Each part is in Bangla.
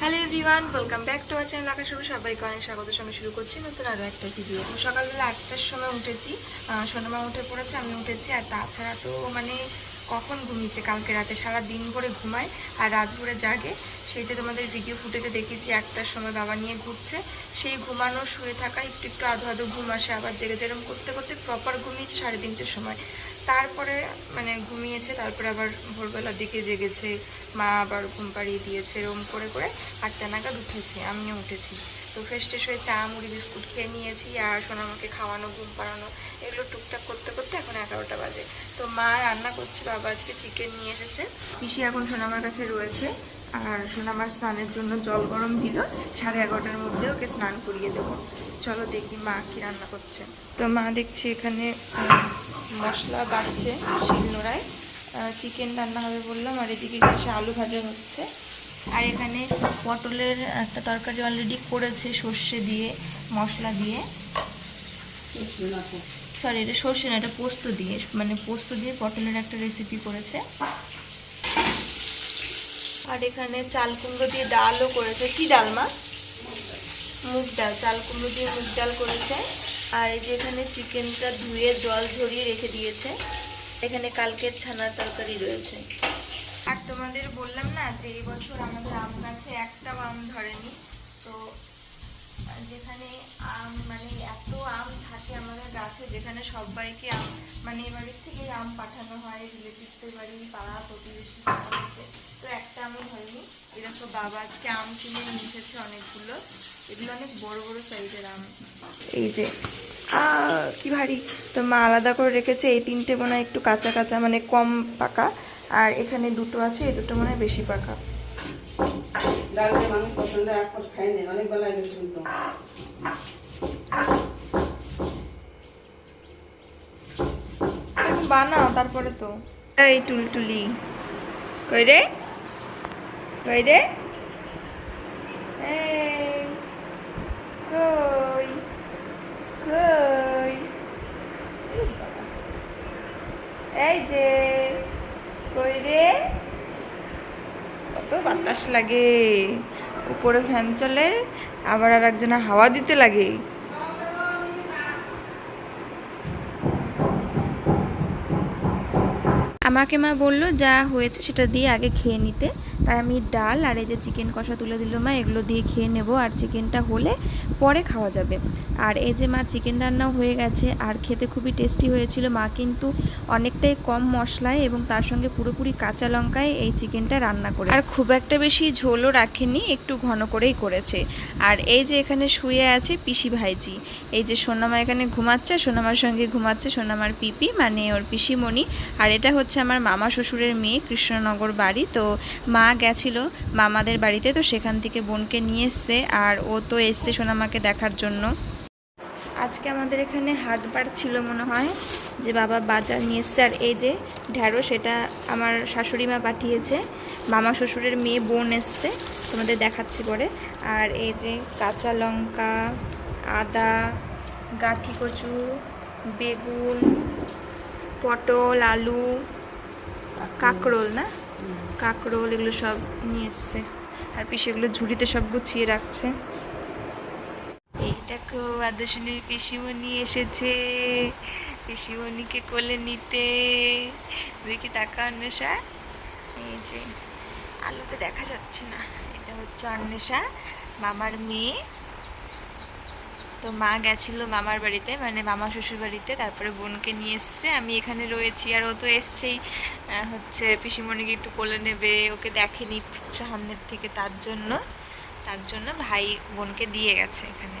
Hello everyone welcome back to our channel Akash সবাইকে অনেক স্বাগত। সঙ্গে শুরু করছি নতুন আরও একটা ভিডিও সকালবেলা আটটার সময় উঠেছি। সোনামা উঠে পড়েছে, আমি উঠেছি। আর তাছাড়া তো মানে কখন ঘুমিয়েছে? কালকে রাতে সারা দিন ভরে ঘুমায় আর রাত ভরে জাগে। সেইটা তোমাদের ভিডিও ফুটেজে দেখেছি, একটার সময় বাবা নিয়ে ঘুরছে। সেই ঘুমানো, শুয়ে থাকা, একটু একটু আধো আধো ঘুম আসে আবার জেগে যেরকম করতে করতে প্রপার ঘুমিয়েছে সাড়ে তিনটের সময়। তারপরে মানে ঘুমিয়েছে, তারপরে আবার ভোরবেলার দিকে জেগেছে। মা আবার ঘুম পাড়িয়ে দিয়েছে এরকম করে করে আটটা নাগাদ উঠেছে। আমিও উঠেছি। তো ফ্রেশ ট্রেশ হয়ে চা, মুড়ি, বিস্কুট খেয়ে নিয়েছি আর সোনামাকে খাওয়ানো, ঘুম পাড়ানো, এগুলো টুকটাক করতে করতে এখন এগারোটা বাজে। তো মা রান্না করছে, বাবা আজকে চিকেন নিয়ে এসেছে। পিসি এখন সোনামার কাছে রয়েছে আর সোনামার স্নানের জন্য জল গরম দিল। সাড়ে এগারোটার মধ্যে ওকে স্নান করিয়ে দেবো। চলো দেখি মা কি রান্না করছে। তো মা দেখছি এখানে মশলা বাড়ছে শিলনোড়ায়। চিকেন রান্না হবে বললাম আর এদিকে গ্যাসে আলু ভাজা হচ্ছে। আর এখানে পটলের একটা তরকারি অলরেডি করেছে, সর্ষে দিয়ে, মশলা দিয়ে। সরি এটা সর্ষে না, এটা পোস্ত দিয়ে মানে পোস্ত দিয়ে পটলের একটা রেসিপি করেছে। আর এখানে চাল কুমড়ো দিয়ে ডালও করেছে। কি ডাল, মা? মুগ ডাল, চাল কুমড়ো দিয়ে মুগ ডাল করেছে। আর এই যে এখানে চিকেনটা ধুয়ে জল ঝরিয়ে রেখে দিয়েছে। এখানে কালকের ছানার তরকারি রয়েছে। আর তোমাদের বললাম না যে এই বছর আমাদের আম গাছে একটাও আম ধরেনি। তো যেখানে আম মানে এত আম থাকে আমাদের গাছে, যেখানে সবাইকে আম মানে এ বাড়ির থেকে আম পাঠানো হয় রিলেটিভদের বাড়ি, পাড়া প্রতিবেশী তো একটা আমও হয়নি এরকম বাবা আজকে আম কিনে এসেছে অনেকগুলো। এগুলো অনেক বড় বড় সাইজের আম। এই যে কি ভারী। তো মা আলাদা করে রেখেছে, এই তিনটে মনে একটু কাঁচা কাঁচা মানে কম পাকা। আর এখানে দুটো আছে এই দুটো মনে হয় বেশি পাকা। মানুষ পছন্দ খাইনি অনেক বেলা বানাও তারপরে তো। এই টুলটুলি। কই রে? কই রে? এই কই কই? এই যে। কই রে কত বাতাস লাগে। উপরে ফ্যান চলে, আবার আর একজনে হাওয়া দিতে লাগে। আমাকে মা বলল, যা হয়েছে সেটা দিয়ে আগে খেয়ে নিতে। তাই আমি ডাল আর এই যে চিকেন কষা তুলে দিল মা, এগুলো দিয়ে খেয়ে নেব। আর চিকেনটা হলে পরে খাওয়া যাবে। আর এই যে মা চিকেন রান্নাও হয়ে গেছে, আর খেতে খুবই টেস্টি হয়েছিল। মা কিন্তু অনেকটাই কম মশলায় এবং তার সঙ্গে পুরোপুরি কাঁচা লঙ্কায় এই চিকেনটা রান্না করে আর খুব একটা বেশি ঝোলও রাখেনি, একটু ঘন করেই করেছে। আর এই যে এখানে শুয়ে আছে পিসি ভাইজি। এই যে সোনামা এখানে ঘুমাচ্ছে, সোনামার সঙ্গে ঘুমাচ্ছে সোনামার পিপি মানে ওর পিসিমণি। আর এটা হচ্ছে আমার মামা শ্বশুরের মেয়ে, কৃষ্ণনগর বাড়ি। তো মা গেছিল মামাদের বাড়িতে, তো সেখান থেকে বোনকে নিয়ে এসছে। আর ও তো এসছে সোনামাকে দেখার জন্য। আজকে আমাদের এখানে হাট বার ছিল মনে হয়, যে বাবা বাজার নিয়ে এসছে আর এই যে ঢ্যাঁড়স সেটা আমার শাশুড়ি মা পাঠিয়েছে। মামা শ্বশুরের মেয়ে বোন এসছে, তোমাদের দেখাচ্ছি পরে। আর এই যে কাঁচা লঙ্কা, আদা, গাঠি কচু, বেগুন, পটল, আলু, কাকরোল না? কাকরোল এগুলো সব নিয়ে এসছে। আর পিসি এগুলো ঝুড়িতে সব গুছিয়ে রাখছে। দেখো, আদর্শনীর পিসিমণি এসেছে। পিসিমণিকে কোলে নিতে। দেখি তাকা অন্বেষা। এই যে, আলোতে দেখা যাচ্ছে না। এটা হচ্ছে অন্বেষা, মামার মেয়ে। তো মা গেছিল মামার বাড়িতে মানে মামা শ্বশুর বাড়িতে। তারপরে বোনকে নিয়ে এসছে। আমি এখানে রয়েছি, আর ও তো এসছেই। হচ্ছে পিসিমণিকে একটু কোলে নেবে। ওকে দেখেনি সামনের থেকে তার জন্য। তার জন্য ভাই বোনকে দিয়ে গেছে এখানে।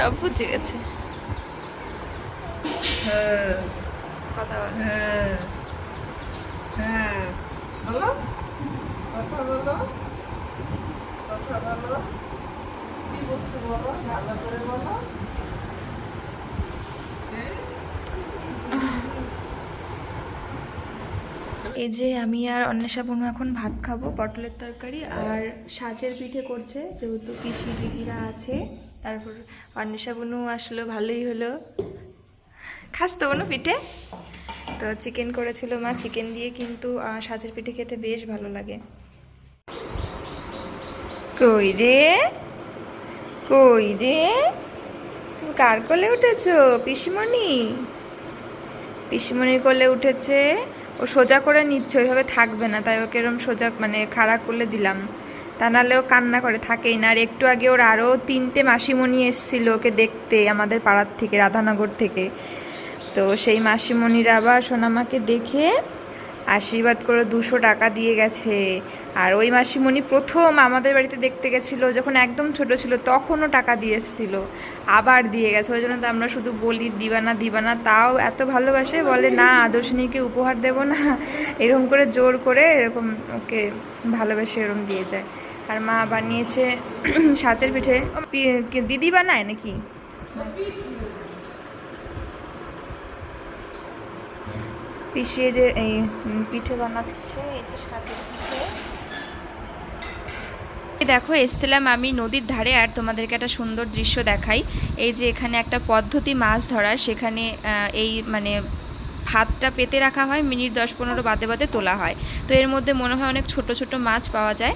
সব বুঝে গেছে। কথা বলো। হ্যাঁ। হ্যাঁ। বলো। কথা বলো। কথা বলো। কি বলছো বলো? ভালো করে বলো। এই যে আমি আর অন্বেষা বোনু এখন ভাত খাব পটলের তরকারি আর সাজের পিঠে করছে যেহেতু পিসি দিদিরা আছে। তারপর অন্বেষা বোনু আসলো, ভালোই হলো। খাস তো বোনু পিঠে। তো চিকেন করেছিল মা চিকেন দিয়ে কিন্তু সাজের পিঠে খেতে বেশ ভালো লাগে। কই রে? কই রে? তুমি কার কোলে উঠেছ? পিসিমণি? পিসিমণির কোলে উঠেছে। ও সোজা করে নিচ্ছে, ওইভাবে থাকবে না, তাই ওকে এরম সোজা মানে খাড়া করলে দিলাম। তা নাহলে ও কান্না করে, থাকেই না। আর একটু আগে ওর আরও তিনটে মাসিমণি এসেছিল ওকে দেখতে আমাদের পাড়ার থেকে, রাধানগর থেকে। তো সেই মাসিমণিরা আবার সোনামাকে দেখে আশীর্বাদ করে দুশো টাকা দিয়ে গেছে। আর ওই মাসিমণি প্রথম আমাদের বাড়িতে দেখতে গেছিল, যখন একদম ছোট ছিল, তখনও টাকা দিয়ে এসেছিল, আবার দিয়ে গেছে। ওই জন্য তো আমরা শুধু বলি, দিবানা দিবানা। তাও এত ভালোবাসে, বলে, না, আদর্শিনীকে উপহার দেব না। এরকম করে জোর করে এরকম ওকে ভালোবেসে এরকম দিয়ে যায়। আর মা বানিয়েছে সাচের পিঠে। দিদি বানায় নাকি? পিষিয়ে যে এই পিঠে বানাচ্ছে, এই দেখো, এসছিলাম আমি নদীর ধারে, আর তোমাদেরকে একটা সুন্দর দৃশ্য দেখাই। এই যে এখানে একটা পদ্ধতি মাছ ধরার, সেখানে এই মানে ভাতটা পেতে রাখা হয় মিনিট দশ পনেরো বাদে বাদে তোলা হয়। তো এর মধ্যে মনে হয় অনেক ছোট ছোট মাছ পাওয়া যায়।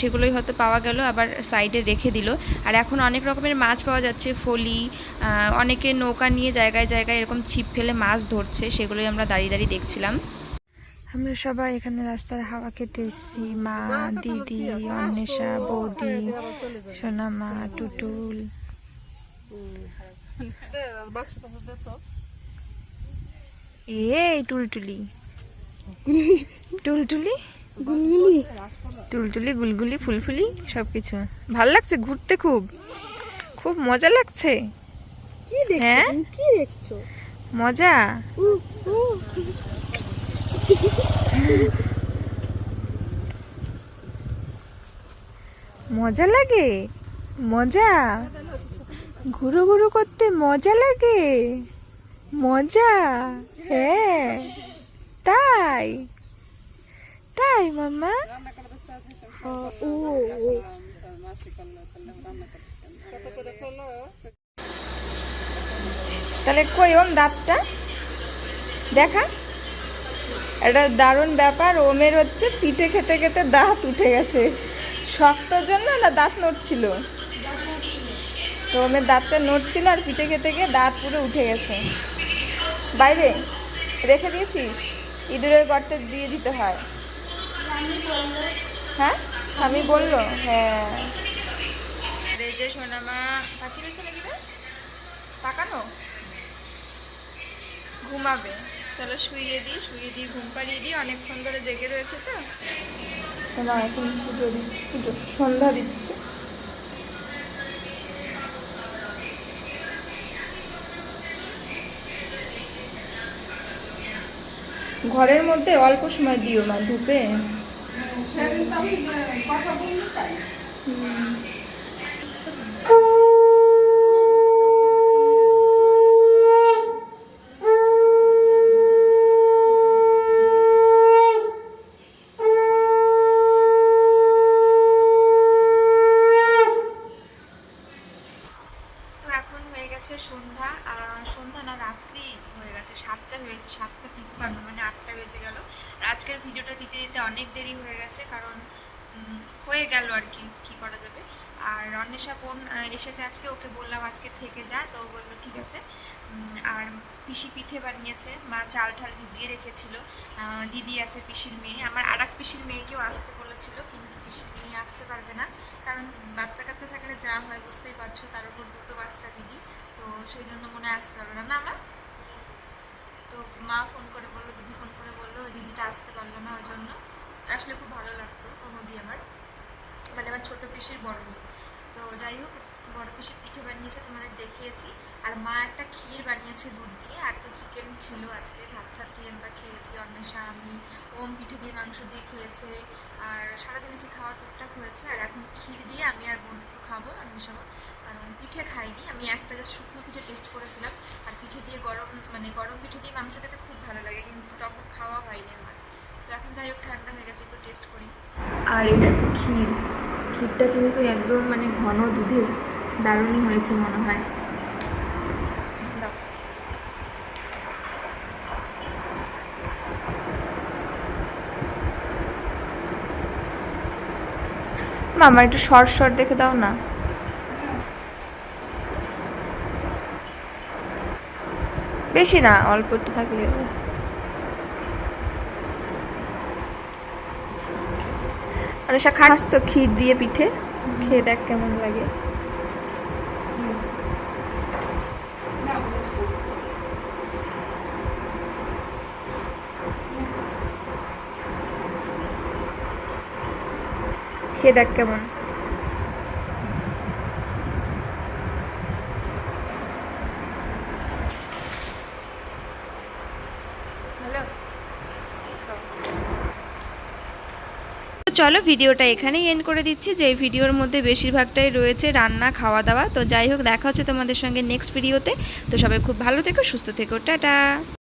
সেগুলোই হয়তো পাওয়া গেল আবার সাইডে রেখে দিল। আর এখন অনেক রকমের মাছ পাওয়া যাচ্ছে ফলি অনেকে নৌকা নিয়ে জায়গায় জায়গায় এরকম ছিপ ফেলে মাছ ধরছে সেগুলোই আমরা দাঁড়িয়ে দাঁড়িয়ে দেখছিলাম। আমরা সবাই এখানে রাস্তার হাওয়া খেতে এসেছি মা দিদি অন্বেষা বৌদি সোনামা টুটুল। এই টুলটুলি। টুলটুলি? টুলটুলি গুলগুলি ফুলফুলি সব কিছু ভালো লাগছে ঘুরতে খুব। খুব মজা লাগছে। হ্যাঁ? কি দেখছ? মজা? মজা লাগে? মজা? ঘুরু ঘুরু করতে মজা লাগে? মজা হ্যাঁ তাই তাই মাম্মা। তাহলে কই ওম দাঁতটা? দেখা। এটা দারুণ ব্যাপার, ওমের হচ্ছে পিঠে খেতে খেতে দাঁত উঠে গেছে। শক্তর জন্য না দাঁত নড়ছিল? তো ওমের দাঁতটা নড়ছিল আর পিঠে খেতে গিয়ে দাঁত পুরো উঠে গেছে। বাইরে রেখে দিয়েছিস? ইঁদুরের গর্তে দিয়ে দিতে হয়। হ্যাঁ? আমি বলল হ্যাঁ। যে সোনামা পাখি রয়েছে নাকি রে? পাকানো ঘুমাবে। চলো শুইয়ে দিই শুইয়ে দিই ঘুম পাড়িয়ে দিই। অনেকক্ষণ ধরে জেগে রয়েছে তো। মা এখন পুজো দিচ্ছে পুজো সন্ধ্যা দিচ্ছে। ঘরের মধ্যে অল্প সময় দিও মা ধূপে। আমি কথা বললি তাই তো এখন হয়ে গেছে সন্ধ্যা আর সন্ধ্যা না রাত্রি হয়ে গেছে সাতটা হয়েছে সাতটা তিপ্পান্ন মানে আটটা বেজে গেল আর আজকের ভিডিওটা দিতে দিতে অনেক দেরি হয়ে গেছে কারণ উম, হয়ে গেল আর কি কি করা যাবে। আর অন্বেষা বোন এসেছে আজকে, ওকে বললাম আজকে থেকে যা, তো বলল, ঠিক আছে। আর পিসি পিঠে বানিয়েছে, মা চাল ঠাল ভিজিয়ে রেখেছিল। দিদি আছে পিসির মেয়ে। আমার আর এক পিসির মেয়েকেও আসতে বলেছিল, কিন্তু পিসির মেয়ে আসতে পারবে না। কারণ বাচ্চা কাচ্চা থাকলে যা হয়, বুঝতেই পারছ, তার উপর দুটো বাচ্চা দিদি। তো সেই জন্য মনে আসতে পারবে না। না মা তো মা ফোন করে বলল, দিদি ফোন করে বলল, ওই দিদিটা আসতে পারল না, ওই জন্য। আসলে খুব ভালো লাগতো ও নদী আমার। মানে আমার ছোট পিসির বড় মেয়ে। তো যাই হোক, বড় পিসির পিঠে বানিয়েছে, তোমাদের দেখিয়েছি। আর মা একটা ক্ষীর বানিয়েছে দুধ দিয়ে, আর তো চিকেন ছিল আজকে। ভাত টাত দিয়ে আমরা খেয়েছি, অন্বেষা, আমি, ওম পিঠে দিয়ে, মাংস দিয়ে খেয়েছে। আর সারাদিন কি খাওয়া টুকটাক হয়েছে, আর এখন ক্ষীর দিয়ে আমি আর বোন একটু খাব, অন্বেষা কারণ পিঠে খাইনি, আমি একটা যা শুকনো পিঠে টেস্ট করেছিলাম। আর পিঠে দিয়ে গরম মানে গরম পিঠে দিয়ে মাংস খেতে খুব ভালো লাগে, কিন্তু তখন খাওয়া হয়নি আমার। তো এখন যাই হোক ঠান্ডা হয়ে গেছে একটু টেস্ট করি। আর এই দেখো ক্ষীর। ক্ষীরটা কিন্তু একদম মানে ঘন দুধের দারুণ হয়েছে মনে হয়। মামা একটু শর্ট শর্ট দেখে দাও না। বেশি না অল্প একটু থাকলে। অনুষা খাস তো ক্ষীর দিয়ে পিঠে খেয়ে দেখ কেমন লাগে। খেয়ে দেখ কেমন হ্যালো তো চলো ভিডিওটা এখানেই এন্ড করে দিচ্ছি। যে এই ভিডিওর মধ্যে বেশিরভাগটাই রয়েছে রান্না খাওয়া দাওয়া তো যাই হোক, দেখা হচ্ছে তোমাদের সঙ্গে নেক্সট ভিডিওতে তো সবাই খুব ভালো থেকো, সুস্থ থেকো। টাটা!